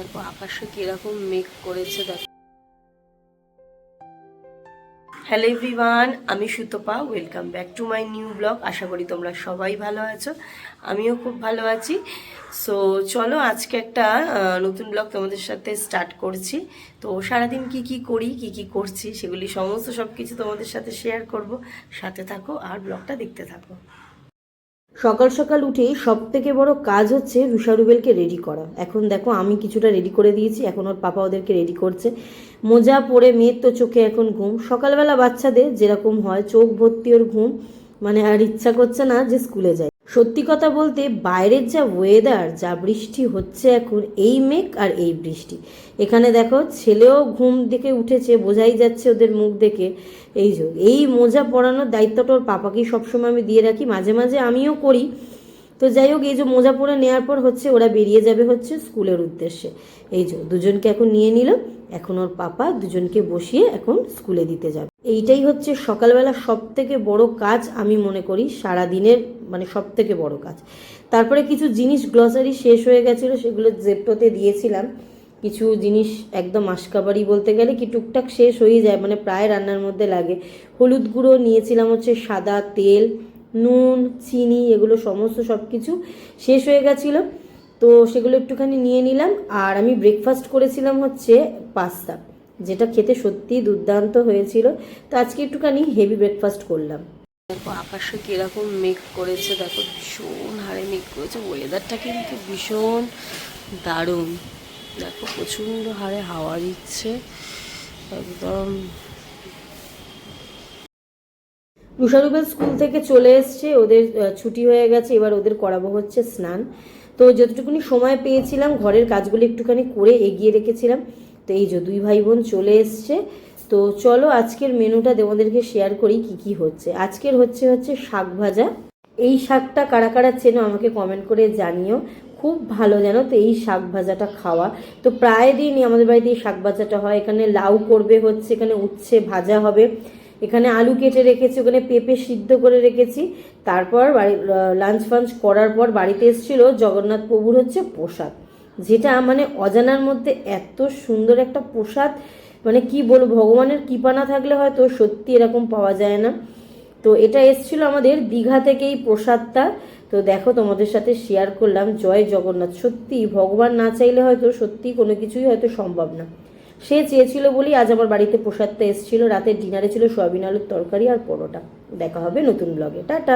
দেখো আকাশে কীরকম মেঘ করেছে, দেখো। হ্যালো এভরিওয়ান আমি Sutapa welcome back to my new blog আশা করি তোমরা সবাই ভালো আছো, আমিও খুব ভালো আছি। সো চলো আজকে একটা নতুন ব্লগ তোমাদের সাথে স্টার্ট করছি। তো সারাদিন কি কি করি, কি কি করছি, সেগুলি সমস্ত সব কিছু তোমাদের সাথে শেয়ার করব। সাথে থাকো আর ব্লগটা দেখতে থাকো। সকাল সকাল উঠেই সব থেকে বড় কাজ হচ্ছে রুষা রুবেলকে রেডি করা। এখন দেখো আমি কিছুটা রেডি করে দিয়েছি, এখন ওর পাপা ওদেরকে রেডি করছে। মোজা পরে মেয়ের তো চোখে এখন ঘুম। সকালবেলা বাচ্চাদের যেরকম হয়, চোখ ভর্তি ওর ঘুম। মানে আর ইচ্ছা করছে না যে স্কুলে যায়। সত্যি কথা বলতে বাইরের যা ওয়েদার যা বৃষ্টি হচ্ছে এখন, এই মেঘ আর এই বৃষ্টি। এখানে দেখো, ছেলেও ঘুম থেকে উঠেছে, বোঝাই যাচ্ছে ওদের মুখ দেখে। এই যে, এই মোজা পরানোর দায়িত্বটা ওর পাপাকেই সবসময় আমি দিয়ে রাখি। মাঝে মাঝে আমিও করি। তো যাই হোক, এই যে মোজা পরে নেওয়ার পর হচ্ছে ওরা বেরিয়ে যাবে হচ্ছে স্কুলের উদ্দেশ্যে। এই যে দুজনকে এখন নিয়ে নিল, এখন ওর পাপা দুজনকে বসিয়ে এখন স্কুলে দিতে যাবে। এইটাই হচ্ছে সকালবেলা সব থেকে বড় কাজ আমি মনে করি সারা দিনের মানে সব থেকে বড় কাজ। তারপরে কিছু জিনিস গ্লসারি শেষ হয়ে গেছিল, সেগুলো জেপটোতে দিয়েছিলাম। কিছু জিনিস একদম আশকাবারি বলতে গেলে কি টুকটাক শেষ হয়ে যায় মানে প্রায় রান্নার মধ্যে লাগে। হলুদ গুঁড়ো নিয়েছিলাম হচ্ছে সাদা তেল নুন, চিনি, এগুলো সমস্ত সব কিছু শেষ হয়ে গেছিল। তো সেগুলো একটুখানি নিয়ে নিলাম। আর আমি ব্রেকফাস্ট করেছিলাম হচ্ছে পাস্তা, যেটা খেতে সত্যিই দুর্দান্ত হয়েছিল। তো আজকে একটুখানি হেভি ব্রেকফাস্ট করলাম। দেখো, আকাশে কীরকম মেঘ করেছে, দেখো ভীষণ হারে মেঘ করেছে। ওয়েদারটা কিন্তু ভীষণ দারুণ। দেখো প্রচণ্ড হারে হাওয়া দিচ্ছে। একদম রুষারুবেল স্কুল থেকে চলে এসছে, ওদের ছুটি হয়ে গেছে, এবার ওদের করাবো হচ্ছে স্নান। তো যতটুকুনি সময় পেয়েছিলাম, ঘরের কাজগুলো একটুখানি করে এগিয়ে রেখেছিলাম। তো এই যে দুই ভাই বোন চলে এসছে। তো চলো আজকের মেনুটা তোমাদেরকে শেয়ার করি কি কি হচ্ছে। আজকের হচ্ছে হচ্ছে শাক ভাজা। এই শাকটা কারা কারা চেনো আমাকে কমেন্ট করে জানিও। খুব ভালো জানো তো এই শাক ভাজাটা খাওয়া। তো প্রায় দিনই আমাদের বাড়িতে এই শাক ভাজাটা হয়। এখানে লাউ করবে হচ্ছে, এখানে উচ্ছে ভাজা হবে। এখানে আলু কেটে রেখেছি, ওখানে পেঁপে সিদ্ধ করে রেখেছি। তারপর বাড়ি লাঞ্চ ফাঞ্চ করার পর বাড়িতে এসেছিল জগন্নাথ প্রভুর হচ্ছে প্রসাদ। যেটা মানে অজানার মধ্যে এত সুন্দর একটা প্রসাদ মানে কি বলব, ভগবানের কৃপা না থাকলে হয়তো সত্যি এরকম পাওয়া যায় না। তো এটা এসছিল আমাদের দীঘা থেকেই প্রসাদটা। তো দেখো তোমাদের সাথে শেয়ার করলাম। জয় জগন্নাথ। সত্যি ভগবান না চাইলে হয়তো সত্যি কোনো কিছুই হয়তো সম্ভব না। সে চেয়েছিল বলেই আজ আমার বাড়িতে প্রসাদটা এসেছিল, রাতের ডিনারে ছিল সয়াবিন আলুর তরকারি আর পরোটা। দেখা হবে নতুন ব্লগে টাটা।